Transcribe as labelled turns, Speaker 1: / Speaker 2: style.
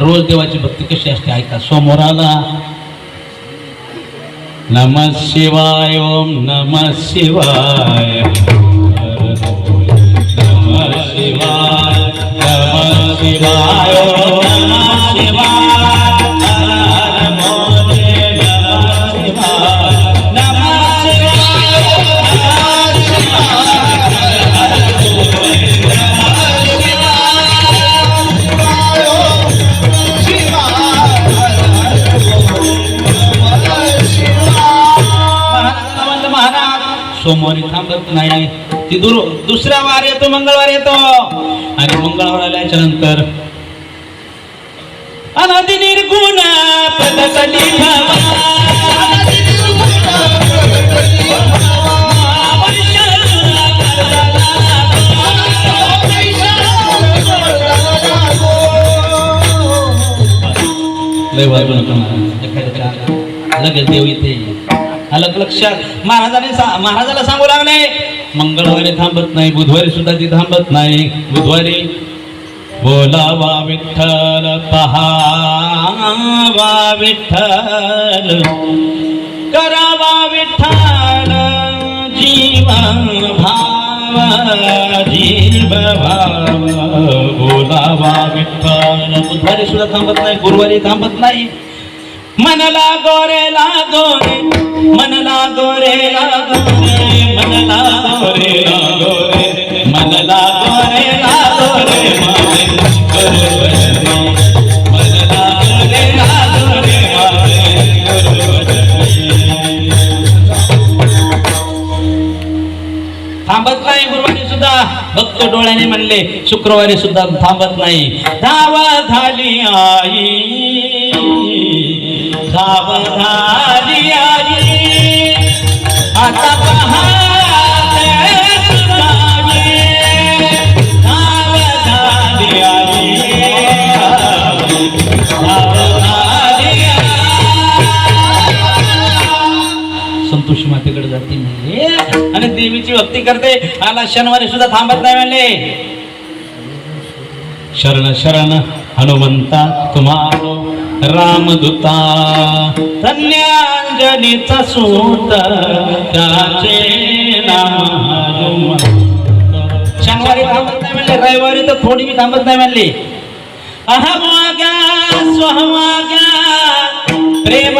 Speaker 1: रोज देवाची भक्ती कशी असते? ऐका समोर आला नम शिवाय ओम नम शिवाय. नम शिवाय नम शिवाय सोमवारी थांबत नाही. ती दुर दुसरा वार येतो मंगळवार येतो. आणि मंगळवार आल्याच्यानंतर अनादि निर्गुण प्रगटली लगेच देव इथे येईल. लक्षात. महाराजाने सा- महाराजाला सांगू लागले मंगळवारी थांबत नाही बुधवारी सुद्धा ती थांबत नाही. बुधवारी बोलावा विठ्ठल पहावा विठ्ठल. करावा विठ्ठल जीव भाव जीव भाव बोलावा विठ्ठल. बुधवारी सुद्धा थांबत नाही गुरुवारी थांबत नाही. मनाला गोरे लागोरे गोरे गोरे गोरे मनला गोरे मारे थांबत नाही गुरुवारी सुद्धा. भक्त डोळ्याने म्हणले शुक्रवारी सुद्धा थांबत नाही. धाव झाली आई धाव झाली आई. संतोषी मातेकडे जाते म्हणले आणि देवीची भक्ती करते. आला शनिवारी सुद्धा थांबत नाही म्हणले. शरण शरण हनुमंता तुम्हाला रामदूता धन्यांजलीचा सूत त्याचे नाम शनिवारी थांबत नाही म्हणले रविवारी तर थोडी मी थांबत नाही म्हणले. अहमाग्या स्वहमाग्या प्रेम